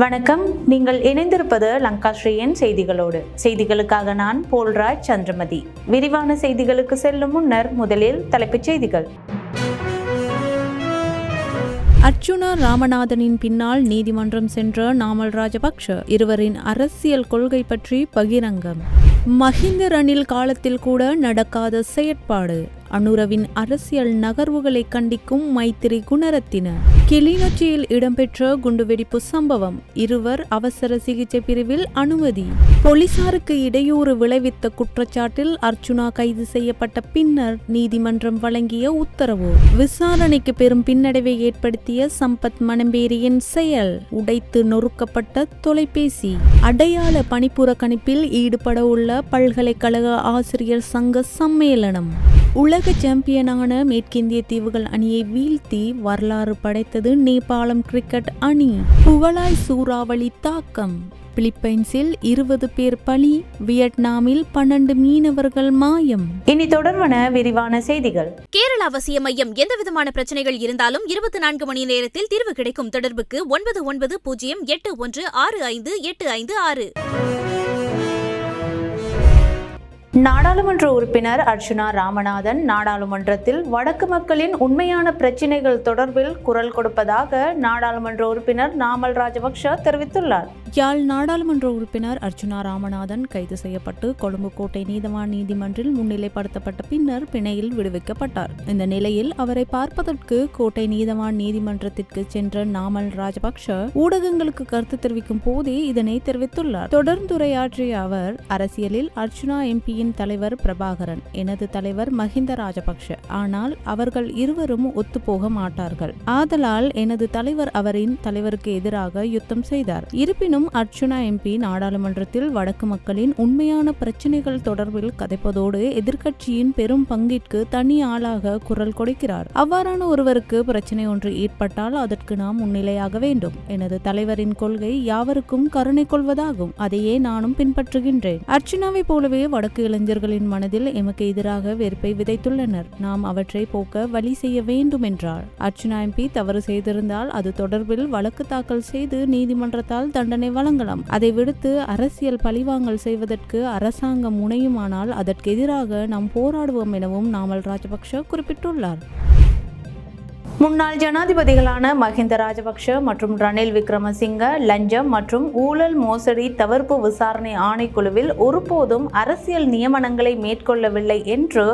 வணக்கம். நீங்கள் இணைந்திருப்பது லங்காஸ்ரீயின் செய்திகளோடு. செய்திகளுக்காக நான் போல்ராஜ் சந்திரமதி. விரிவான செய்திகளுக்கு செல்லும் முன்னர் முதலில் தலைப்புச் செய்திகள். அர்ச்சுனா ராமநாதனின் பின்னால் நீதிமன்றம் சென்ற நாமல் ராஜபக்ஷ இருவரின் அரசியல் கொள்கை பற்றி பகிரங்கம். மஹிந்த ரணில் காலத்தில் கூட நடக்காத செயற்பாடு. அனுரவின் அரசியல் நகர்வுகளை கண்டிக்கும் மைத்திரி குணரத்தின. கிளிநொச்சியில் இடம்பெற்ற குண்டுவெடிப்பு சம்பவம் இருவர் அவசர சிகிச்சை பிரிவில் அனுமதி. போலீசாருக்கு இடையூறு விளைவித்த குற்றச்சாட்டில் அர்ச்சுனா கைது செய்யப்பட்ட பின்னர் நீதிமன்றம் வழங்கிய உத்தரவு. விசாரணைக்கு பெரும் பின்னடைவை ஏற்படுத்திய சம்பத் மணம்பேரியின் செயல் உடைத்து நொறுக்கப்பட்ட தொலைபேசி. அடையாள பணிப்புற கணிப்பில் ஈடுபட உள்ள பல்கலைக்கழக ஆசிரியர் சங்க சம்மேளனம். உலக சாம்பியனான மேற்கிந்திய தீவுகள் அணியை வீழ்த்தி வரலாறு படைத்தது நேபாளம் கிரிக்கெட் அணி. புகழாய் சூறாவளி தாக்கம். பிலிப்பைன்ஸில் இருபது பேர் பலி வியட்நாமில் பன்னெண்டு மீனவர்கள் மாயம். இனி தொடர்வன விரிவான செய்திகள். கேரள அவசிய மையம் எந்த விதமான பிரச்சனைகள் இருந்தாலும் இருபத்தி நான்கு மணி நேரத்தில் தீர்வு கிடைக்கும் தொடர்புக்கு ஒன்பது ஒன்பது பூஜ்ஜியம் எட்டு ஒன்று ஆறு ஐந்து எட்டு ஐந்து ஆறு. நாடாளுமன்ற உறுப்பினர் அர்ச்சுனா ராமநாதன் நாடாளுமன்றத்தில் வடக்கு மக்களின் உண்மையான பிரச்சினைகள் தொடர்பில் குரல் கொடுப்பதாக நாடாளுமன்ற உறுப்பினர் நாமல் ராஜபக்ஷ தெரிவித்துள்ளார். யாழ் நாடாளுமன்ற உறுப்பினர் அர்ச்சுனா ராமநாதன் கைது செய்யப்பட்டு கொழும்பு கோட்டை நீதவான் நீதிமன்றில் முன்னிலைப்படுத்தப்பட்ட பின்னர் பிணையில் விடுவிக்கப்பட்டார். இந்த நிலையில் அவரை பார்ப்பதற்கு கோட்டை நீதவான் நீதிமன்றத்திற்கு சென்ற நாமல் ராஜபக்ஷ ஊடகங்களுக்கு கருத்து தெரிவிக்கும் போதே இதனை தெரிவித்துள்ளார். தொடர்ந்துரையாற்றிய அவர் அரசியலில் அர்ச்சுனா எம்பியின் தலைவர் பிரபாகரன் எனது தலைவர் மஹிந்த ராஜபக்ஷ. ஆனால் அவர்கள் இருவரும் ஒத்துப்போக மாட்டார்கள். ஆதலால் எனது தலைவர் அவரின் தலைவருக்கு எதிராக யுத்தம் செய்தார். இருப்பினும் அர்ச்சுனா எம்பி நாடாளுமன்றத்தில் வடக்கு மக்களின் உண்மையான பிரச்சினைகள் தொடர்பில் கதைப்பதோடு எதிர்க்கட்சியின் பெரும் பங்கிற்கு தனி ஆளாக குரல் கொடுக்கிறார். அவ்வாறான ஒருவருக்கு பிரச்சனை ஒன்று ஏற்பட்டால் அதற்கு நாம் முன்னிலையாக வேண்டும். எனது தலைவரின் கொள்கை யாவருக்கும் கருணை கொள்வதாகும். அதையே நானும் பின்பற்றுகின்றேன். அர்ச்சுனாவை போலவே வடக்கு இளைஞர்களின் மனதில் எமக்கு எதிராக வெறுப்பை விதைத்துள்ளனர். நாம் அவற்றை போக்க வழி செய்ய வேண்டும் என்றார் அர்ச்சுனா எம்பி தவறு செய்திருந்தால் அது தொடர்பில் வழக்கு தாக்கல் செய்து நீதிமன்றத்தால் தண்டனை வழங்கலாம். அதை விடுத்து அரசியல் பழிவாங்கல் செய்வதற்கு அரசாங்கம் முனையுமானால் அதற்கு எதிராக நாம் போராடுவோம் எனவும் நாமல் ராஜபக்ஷ குறிப்பிட்டுள்ளார். முன்னாள் ஜனாதிபதிகளான மஹிந்த ராஜபக்ஷ மற்றும் ரணில் விக்ரமசிங்க லஞ்சம் மற்றும் ஊழல் மோசடி தவிர்ப்பு விசாரணை ஆணைக்குழுவில் ஒருபோதும் அரசியல் நியமனங்களை மேற்கொள்ளவில்லை என்று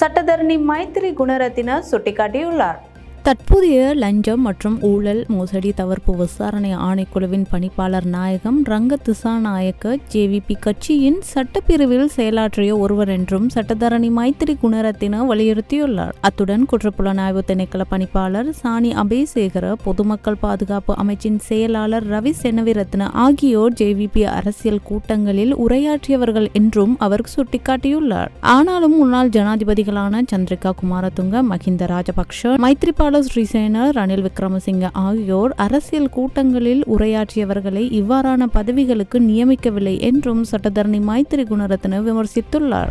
சட்டத்தரணி மைத்திரி குணரத்தின சுட்டிக்காட்டியுள்ளார். தற்போதைய லஞ்சம் மற்றும் ஊழல் மோசடி தவிர்ப்பு விசாரணை ஆணைக்குழுவின் பணிப்பாளர் நாயகம் ரங்க திசாநாயக்க ஜேவிபி கட்சியின் சட்டப்பிரிவில் செயலாற்றிய ஒருவர் என்றும் சட்டத்தரணி மைத்திரி குணரத்தின வலியுறுத்தியுள்ளார். அத்துடன் குற்றப்புலனாய்வு திணைக்கள பணிப்பாளர் சாணி அபேசேகர பொதுமக்கள் பாதுகாப்பு அமைச்சின் செயலாளர் ரவி செனவிரத்ன ஆகியோர் ஜேவிபி அரசியல் கூட்டங்களில் உரையாற்றியவர்கள் என்றும் அவர் சுட்டிக்காட்டியுள்ளார். ஆனாலும் முன்னாள் ஜனாதிபதிகளான சந்திரிகா குமாரதுங்க மஹிந்த ராஜபக்ஷ மைத்ரிபால ஸ்ரீசேன ரணில் விக்ரமசிங்க ஆகியோர் அரசியல் கூட்டங்களில் உரையாற்றியவர்களை இவ்வாறான பதவிகளுக்கு நியமிக்கவில்லை என்றும் சட்டத்தரணி மைத்திரி குணரத்ன விமர்சித்துள்ளார்.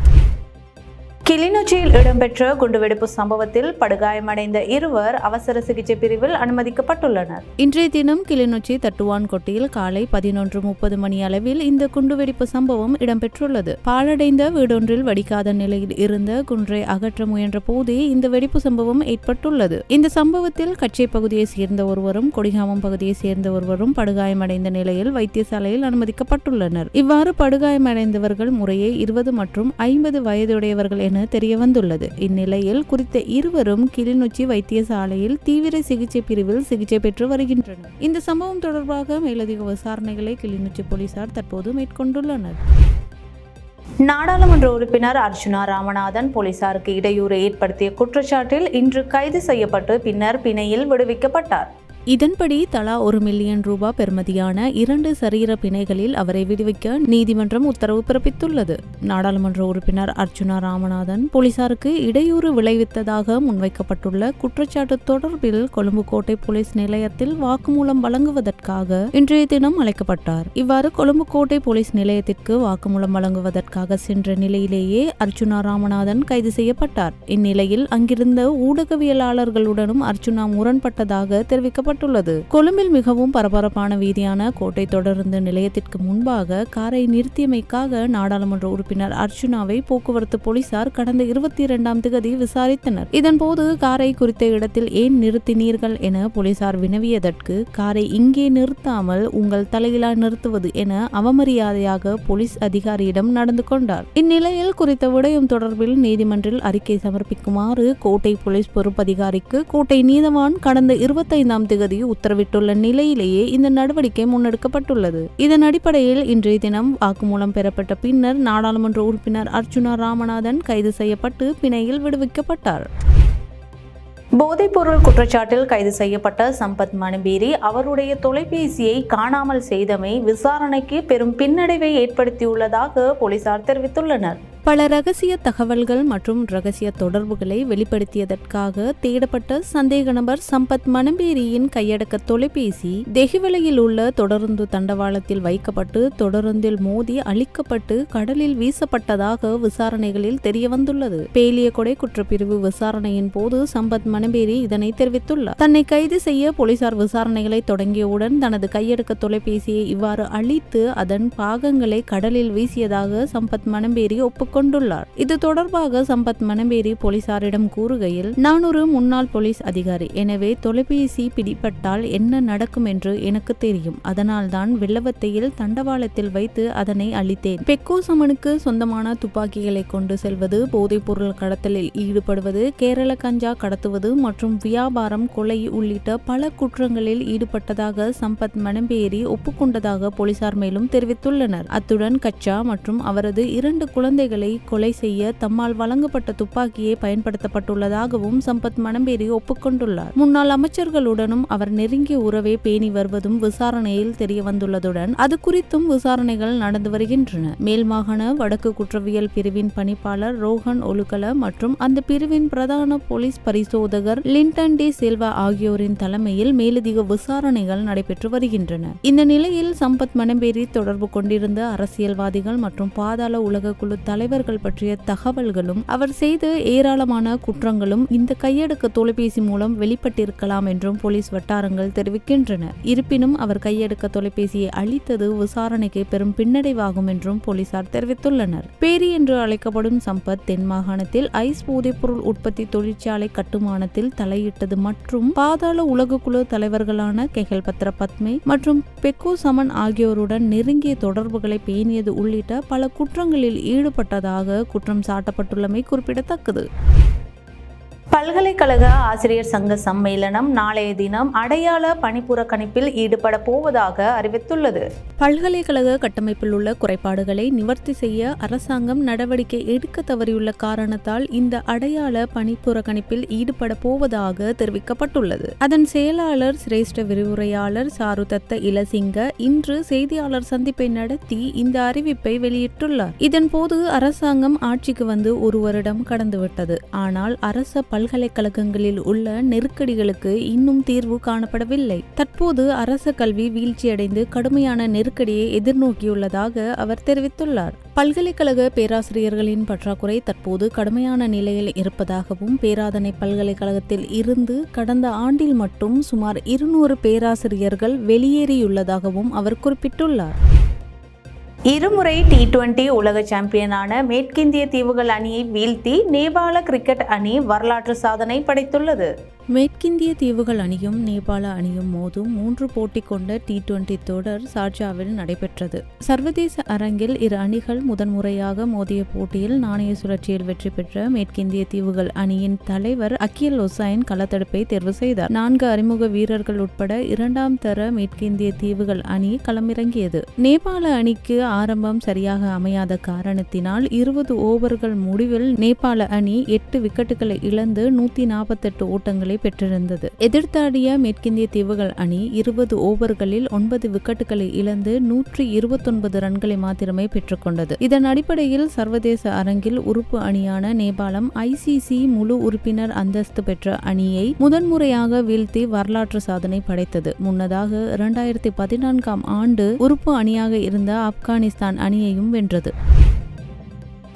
கிளிநொச்சியில் இடம்பெற்ற குண்டுவெடிப்பு சம்பவத்தில் படுகாயமடைந்த இருவர் அவசர சிகிச்சை பிரிவில் அனுமதிக்கப்பட்டுள்ளனர். இன்றைய தினம் கிளிநொச்சி தட்டுவான்கொட்டியில் காலை பதினொன்று முப்பது மணி அளவில் இந்த குண்டுவெடிப்பு சம்பவம் இடம்பெற்றுள்ளது. பாழடைந்த வீடொன்றில் வடிக்காத நிலையில் இருந்த குன்றை அகற்ற முயன்ற போதே இந்த வெடிப்பு சம்பவம் ஏற்பட்டுள்ளது. இந்த சம்பவத்தில் கச்சை பகுதியை சேர்ந்த ஒருவரும் கொடிகாமம் பகுதியை சேர்ந்த ஒருவரும் படுகாயமடைந்த நிலையில் வைத்தியசாலையில் அனுமதிக்கப்பட்டுள்ளனர். இவ்வாறு படுகாயமடைந்தவர்கள் முறையே இருபது மற்றும் ஐம்பது வயதுடையவர்கள் என தெரிய வந்துள்ளது இந்நிலையில் குறித்த இருவரும் கிளிநொச்சி வைத்தியசாலையில் தீவிர சிகிச்சை பிரிவில் சிகிச்சை பெற்று வருகின்றனர். இந்த சம்பவம் தொடர்பாக மேலதிக விசாரணைகளை கிளிநொச்சி போலீசார் தற்போது மேற்கொண்டுள்ளனர். நாடாளுமன்ற உறுப்பினர் அர்ஜுனா ராமநாதன் போலீசாருக்கு இடையூறு ஏற்படுத்திய குற்றச்சாட்டில் இன்று கைது செய்யப்பட்டு பின்னர் பிணையில் விடுவிக்கப்பட்டார். இதன்படி தலா ஒரு மில்லியன் ரூபாய் பெறுமதியான இரண்டு சரீர பிணைகளில் அவரை விடுவிக்க நீதிமன்றம் உத்தரவு பிறப்பித்துள்ளது. நாடாளுமன்ற உறுப்பினர் அர்ச்சுனா ராமநாதன் போலீசாருக்கு இடையூறு விளைவித்ததாக முன்வைக்கப்பட்டுள்ள குற்றச்சாட்டு தொடர்பில் கொழும்பு கோட்டை போலீஸ் நிலையத்தில் வாக்குமூலம் வழங்குவதற்காக இன்றைய தினம் அழைக்கப்பட்டார். இவ்வாறு கொழும்பு கோட்டை போலீஸ் நிலையத்திற்கு வாக்குமூலம் வழங்குவதற்காக சென்ற நிலையிலேயே அர்ச்சுனா ராமநாதன் கைது செய்யப்பட்டார். இந்நிலையில் அங்கிருந்த ஊடகவியலாளர்களுடனும் அர்ச்சுனா முரண்பட்டதாக தெரிவிக்கப்பட்டது தெரிவிக்கப்பட்டுள்ளது கொழும்பில் மிகவும் பரபரப்பான வீதியான கோட்டை தொடருந்து நிலையத்திற்கு முன்பாக காரை நிறுத்தியமைக்காக நாடாளுமன்ற உறுப்பினர் அர்ச்சுனாவை போக்குவரத்து போலீசார் கடந்த இருபத்தி இரண்டாம் திகதி விசாரித்தனர். இதன்போது காரை குறித்த இடத்தில் ஏன் நிறுத்தினீர்கள் என போலீசார் வினவியதற்கு காரை இங்கே நிறுத்தாமல் உங்கள் தலையிலா நிறுத்துவது என அவமரியாதையாக போலீஸ் அதிகாரியிடம் நடந்து கொண்டார். இந்நிலையில் குறித்த விடயம் தொடர்பில் நீதிமன்றில் அறிக்கை சமர்ப்பிக்குமாறு கோட்டை போலீஸ் பொறுப்பதிகாரிக்கு கோட்டை நீதவான் கடந்த இருபத்தைந்தாம் திகதி உத்தரவிட்டுள்ள நிலையிலேயே இந்த நடவடிக்கை முன்னெடுக்கப்பட்டுள்ளது. இதன் அடிப்படையில் இன்றைய தினம் வாக்குமூலம் பெறப்பட்ட பின்னர் நாடாளுமன்ற உறுப்பினர் அர்ஜுனா ராமநாதன் கைது செய்யப்பட்டு பிணையில் விடுவிக்கப்பட்டார். போதைப்பொருள் குற்றச்சாட்டில் கைது செய்யப்பட்ட சம்பத் மணிபேரி அவருடைய தொலைபேசியை காணாமல் செய்தமை விசாரணைக்கு பெரும் பின்னடைவை ஏற்படுத்தியுள்ளதாக போலீசார் தெரிவித்துள்ளனர். பல ரகசிய தகவல்கள் மற்றும் ரகசிய தொடர்புகளை வெளிப்படுத்தியதற்காக தேடப்பட்ட சந்தேக நபர் சம்பத் மணம்பேரியின் கையடக்க தொலைபேசி தெஹிவலையில் உள்ள தொடருந்து தண்டவாளத்தில் வைக்கப்பட்டு தொடருந்தில் மோதி அழிக்கப்பட்டு கடலில் வீசப்பட்டதாக விசாரணைகளில் தெரியவந்துள்ளது. பேலியகொடை குற்றப்பிரிவு விசாரணையின் போது சம்பத் மணம்பேரி இதனை தெரிவித்துள்ளார். தன்னை கைது செய்ய போலீசார் விசாரணைகளை தொடங்கியவுடன் தனது கையடக்க தொலைபேசியை இவ்வாறு அழித்து அதன் பாகங்களை கடலில் வீசியதாக சம்பத் மணம்பேரி ஒப்புக்கொண்டார் கொண்டுள்ளார். இது தொடர்பாக சம்பத் மனம்பேரி போலீசாரிடம் கூறுகையில் நான் ஒரு முன்னாள் போலீஸ் அதிகாரி. எனவே தொலைபேசி பிடிபட்டால் என்ன நடக்கும் என்று எனக்கு தெரியும். அதனால்தான் வெள்ளவத்தையில் தண்டவாளத்தில் வைத்து அதனை அளித்தேன் பெக்கோ சமனுக்கு சொந்தமான துப்பாக்கிகளை கொண்டு செல்வது போதைப்பொருள் கடத்தலில் ஈடுபடுவது கேரள கஞ்சா கடத்துவது மற்றும் வியாபாரம் கொலை உள்ளிட்ட பல குற்றங்களில் ஈடுபட்டதாக சம்பத் மனம்பேரி ஒப்புக்கொண்டதாக போலீசார் மேலும் தெரிவித்துள்ளனர். அத்துடன் கச்சா மற்றும் அவரது இரண்டு குழந்தைகளை கொலை செய்ய தம்மால் வழங்கப்பட்ட துப்பாக்கியை பயன்படுத்தப்பட்டுள்ளதாகவும் சம்பத் மணம்பேரி ஒப்புக்கொண்டுள்ளார். முன்னாள் அமைச்சர்களுடனும் அவர் நெருங்கிய உறவை பேணி வருவதும் விசாரணையில் தெரிய வந்துள்ளதுடன் அது குறித்தும் விசாரணைகள் நடந்து வருகின்றன. மேல் மாகாண வடக்கு குற்றவியல் பிரிவின் பணிப்பாளர் ரோஹன் ஒலுகல மற்றும் அந்த பிரிவின் பிரதான போலீஸ் பரிசோதகர் லிண்டன் டி சில்வா ஆகியோரின் தலைமையில் மேலதிக விசாரணைகள் நடைபெற்று வருகின்றன. இந்த நிலையில் சம்பத் மணம்பேரி தொடர்பு கொண்டிருந்த அரசியல்வாதிகள் மற்றும் பாதாள உலக குழு தலைவர் தலைவர்கள் பற்றிய தகவல்களும் அவர் செய்த ஏராளமான குற்றங்களும் இந்த கையடக்க தொலைபேசி மூலம் வெளிப்பட்டிருக்கலாம் என்றும் போலீஸ் வட்டாரங்கள் தெரிவிக்கின்றன. இருப்பினும் அவர் கையடக்க தொலைபேசியை அளித்தது விசாரணைக்கு பெரும் பின்னடைவாகும் என்றும் போலீசார் தெரிவித்துள்ளனர். பேரி என்று அழைக்கப்படும் சம்பத் தென் மாகாணத்தில் ஐஸ் போதைப்பொருள் உற்பத்தி தொழிற்சாலை கட்டுமானத்தில் தலையிட்டது மற்றும் பாதாள உலகக்குழு தலைவர்களான கெஹல் பத்ர பத்மே மற்றும் பெக்கோ சமன் ஆகியோருடன் நெருங்கிய தொடர்புகளை பேணியது உள்ளிட்ட பல குற்றங்களில் ஈடுபட்ட ஈடுபட்டதாக குற்றம் சாட்டப்பட்டுள்ளமை குறிப்பிடத்தக்கது. பல்கலைக்கழக ஆசிரியர் சங்க சம்மேளனம் நாளைய தினம் அடையாள பணிப்புறக்கணிப்பில் ஈடுபட போவதாக அறிவித்துள்ளது. பல்கலைக்கழக கட்டமைப்பில் உள்ள குறைபாடுகளை நிவர்த்தி செய்ய அரசாங்கம் நடவடிக்கை எடுக்க தவறியுள்ள காரணத்தால் இந்த அடையாள பணிப்புறக்கணிப்பில் ஈடுபட போவதாக தெரிவிக்கப்பட்டுள்ளது. அதன் செயலாளர் சிரேஷ்ட விரிவுரையாளர் சாருதத்த இலசிங்க இன்று செய்தியாளர் சந்திப்பை நடத்தி இந்த அறிவிப்பை வெளியிட்டுள்ளார். இதன்போது அரசாங்கம் ஆட்சிக்கு வந்து ஒரு வருடம் கடந்துவிட்டது. ஆனால் அரச பல்கலைக்கழகங்களில் உள்ள நெருக்கடிகளுக்கு இன்னும் தீர்வு காணப்படவில்லை. தற்போது அரச கல்வி வீழ்ச்சியடைந்து கடுமையான நெருக்கடியை எதிர்நோக்கியுள்ளதாக அவர் தெரிவித்துள்ளார். பல்கலைக்கழக பேராசிரியர்களின் பற்றாக்குறை தற்போது கடுமையான நிலையில் இருப்பதாகவும் பேராதனை பல்கலைக்கழகத்தில் இருந்து கடந்த ஆண்டில் மட்டும் சுமார் இருநூறு பேராசிரியர்கள் வெளியேறியுள்ளதாகவும் அவர் குறிப்பிட்டுள்ளார். இருமுறை டி டுவெண்டி உலக சாம்பியனான மேற்கிந்திய தீவுகள் அணியை வீழ்த்தி நேபாள கிரிக்கெட் அணி வரலாற்று சாதனை படைத்துள்ளது. மேற்கிந்திய தீவுகள் அணியும் நேபாள அணியும் மோதும் மூன்று போட்டி கொண்ட டி டுவெண்டி தொடர் சார்ஜாவில் நடைபெற்றது. சர்வதேச அரங்கில் இரு அணிகள் முதன்முறையாக மோதிய போட்டியில் நாணய சுழற்சியில் வெற்றி பெற்ற மேற்கிந்திய தீவுகள் அணியின் தலைவர் அக்கியல் ஒசைன் களத்தடுப்பை தேர்வு செய்தார். நான்கு அறிமுக வீரர்கள் உட்பட இரண்டாம் தர மேற்கிந்திய தீவுகள் அணி களமிறங்கியது. நேபாள அணிக்கு ஆரம்பம் சரியாக அமையாத காரணத்தினால் இருபது ஓவர்கள் முடிவில் நேபாள அணி எட்டு விக்கெட்டுகளை இழந்து நூத்தி நாற்பத்தெட்டு ஓட்டங்களை பெற்றிருந்தது. எதிர்த்தாடிய மேற்கிந்திய தீவுகள் அணி இருபது ஓவர்களில் ஒன்பது விக்கெட்டுகளை இழந்து நூற்றி இருபத்தொன்பது ரன்களை மாத்திரமே பெற்றுக்கொண்டது இதன் அடிப்படையில் சர்வதேச அரங்கில் உறுப்பு அணியான நேபாளம் ஐசிசி முழு உறுப்பினர் அந்தஸ்து பெற்ற அணியை முதன்முறையாக வீழ்த்தி வரலாற்று சாதனை படைத்தது. முன்னதாக இரண்டாயிரத்தி பதினான்காம் ஆண்டு உறுப்பு அணியாக இருந்த ஆப்கானிஸ்தான் அணியையும் வென்றது.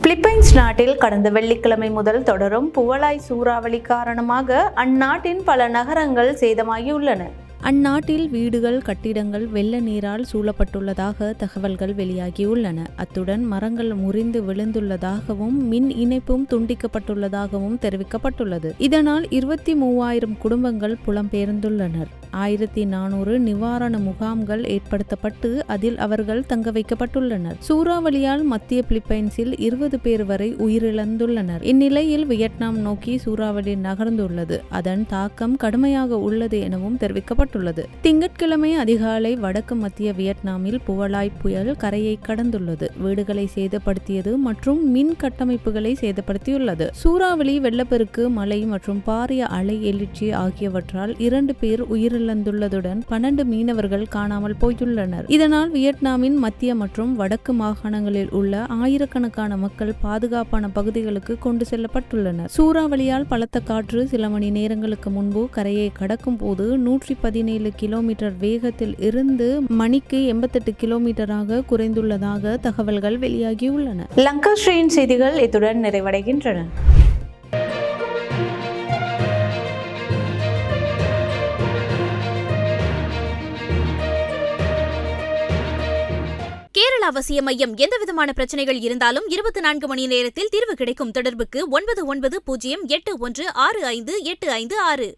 பிலிப்பைன்ஸ் நாட்டில் கடந்த வெள்ளிக்கிழமை முதல் தொடரும் புவலாய் சூறாவளி காரணமாக அந்நாட்டின் பல நகரங்கள் சேதமாகியுள்ளன. அந்நாட்டில் வீடுகள் கட்டிடங்கள் வெள்ள நீரால் சூழப்பட்டுள்ளதாக தகவல்கள் வெளியாகியுள்ளன. அத்துடன் மரங்கள் முறிந்து விழுந்துள்ளதாகவும் மின் இணைப்பும் துண்டிக்கப்பட்டுள்ளதாகவும் தெரிவிக்கப்பட்டுள்ளது. இதனால் இருபத்தி மூவாயிரம் குடும்பங்கள் புலம்பெயர்ந்துள்ளனர். ஆயிரத்தி நானூறு நிவாரண முகாம்கள் ஏற்படுத்தப்பட்டு அதில் அவர்கள் தங்க வைக்கப்பட்டுள்ளனர். சூறாவளியால் மத்திய பிலிப்பைன்ஸில் இருபது பேர் வரை உயிரிழந்துள்ளனர். இந்நிலையில் வியட்நாம் நோக்கி சூறாவளி நகர்ந்துள்ளது. அதன் தாக்கம் கடுமையாக உள்ளது எனவும் தெரிவிக்கப்பட்டுள்ளது திங்கட்கிழமை அதிகாலை வடக்கு மத்திய வியட்நாமில் புவலாய் புயல் கரையை கடந்துள்ளது. வீடுகளை சேதப்படுத்தியது மற்றும் மின் கட்டமைப்புகளை சேதப்படுத்தியுள்ளது. சூறாவளி வெள்ளப்பெருக்கு மழை மற்றும் பாரிய அலை எழுச்சி ஆகியவற்றால் இரண்டு பேர் உயிரிழந்துள்ளதுடன் பன்னெண்டு மீனவர்கள் காணாமல் போயுள்ளனர். இதனால் வியட்நாமின் மத்திய மற்றும் வடக்கு மாகாணங்களில் உள்ள ஆயிரக்கணக்கான மக்கள் பாதுகாப்பான பகுதிகளுக்கு கொண்டு செல்லப்பட்டுள்ளனர். சூறாவளியால் பலத்த காற்று சில மணி நேரங்களுக்கு முன்பு கரையை கடக்கும் போது நூற்றி பதினேழு கிலோமீட்டர் வேகத்தில் இருந்து மணிக்கு எண்பத்தெட்டு கிலோமீட்டராக குறைந்துள்ளதாக தகவல்கள் வெளியாகியுள்ளன. லங்காஸ்ரீயின் செய்திகள் இத்துடன் நிறைவடைகின்றன. கேரள அவசிய மையம் எந்தவிதமான பிரச்சனைகள் இருந்தாலும் இருபத்தி நான்கு மணி நேரத்தில் தீர்வு கிடைக்கும் தொடர்புக்கு ஒன்பது ஒன்பது பூஜ்ஜியம் எட்டு ஒன்று ஆறு ஐந்து எட்டு ஐந்து ஆறு.